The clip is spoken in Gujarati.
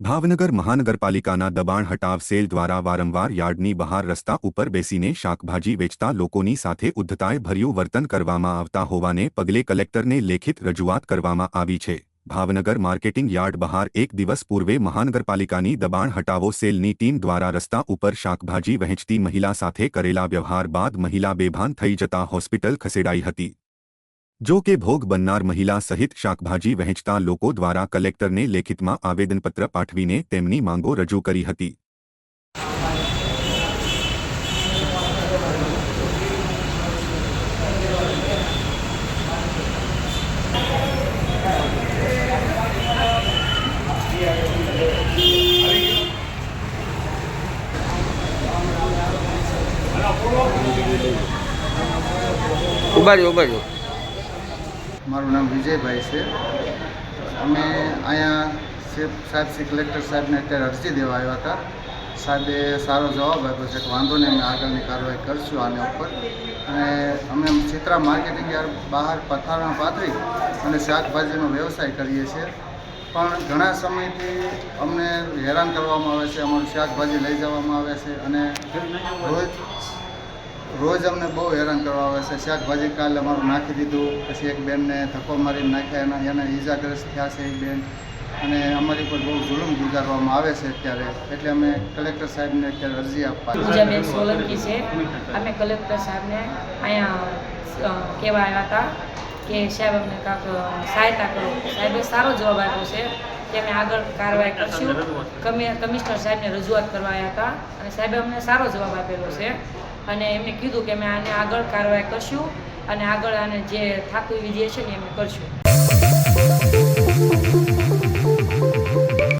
ભાવનગર મહાનગરપાલિકાના દબાણ હટાવ સેલ દ્વારા વારંવાર યાર્ડની બહાર રસ્તા ઉપર બેસીને શાકભાજી વેચતા લોકોની સાથે ઉદ્ધતાએ ભર્યું વર્તન કરવામાં આવતા હોવાને પગલે કલેક્ટરને લેખિત રજૂઆત કરવામાં આવી છે. ભાવનગર માર્કેટિંગ યાર્ડ બહાર એક દિવસ પૂર્વે મહાનગરપાલિકાની દબાણ હટાવો સેલની ટીમ દ્વારા રસ્તા ઉપર શાકભાજી વહેંચતી મહિલા સાથે કરેલા વ્યવહાર બાદ મહિલા બેભાન થઈ જતા હોસ્પિટલ ખસેડાઈ હતી. જો કે ભોગ બનનાર મહિલા સહિત શાકભાજી વહેંચતા લોકો દ્વારા કલેક્ટરને લેખિતમાં આવેદનપત્ર પાઠવીને તેમની માંગો રજૂ કરી હતી. ઊભા રહ્યો ઊભા રહ્યો. મારું નામ વિજયભાઈ છે. અમે અહીંયા સાહેબ શ્રી કલેક્ટર સાહેબને અત્યારે અરજી દેવા આવ્યા હતા. સાહેબે સારો જવાબ આપ્યો છે કે વાંધો નહીં, અમે આગળની કાર્યવાહી કરશું આને ઉપર. અને અમે ચિત્રા માર્કેટિંગ યાર્ડ બહાર પથારમાં પાથરી અને શાકભાજીનો વ્યવસાય કરીએ છીએ. પણ ઘણા સમયથી અમને હેરાન કરવામાં આવે છે, અમારું શાકભાજી લઈ જવામાં આવે છે અને રોજ રોજ અમને બહુ હેરાન કરવા આવે છે. શાકભાજી કાલે અમારું નાખી દીધું. પછી એક બેનને ધક્કો મારીને નાખ્યા. એના એના ઈજાગ્રસ્ત થયા છે એક બેન. અને અમારી પર બહુ જુલમ ગુજારવામાં આવે છે અત્યારે. એટલે અમે કલેક્ટર સાહેબને અત્યારે અરજી આપવા પૂજાબેન સોલંકી છે. અમે કલેક્ટર સાહેબને અહીંયા કહેવા આવ્યા હતા કે સાહેબ અમને કાંક સહાયતા કરો. સાહેબે સારો જવાબ આપ્યો છે. કે અમે આગળ કાર્યવાહી કરશું. કમિશનર સાહેબને રજૂઆત કરવા આવ્યા હતા અને સાહેબે અમને સારો જવાબ આપેલો છે. અને એમને કીધું કે અમે આને આગળ કાર્યવાહી કરશું અને આગળ આને જે થાકવી વિધિ છે ને એ અમે કરશું.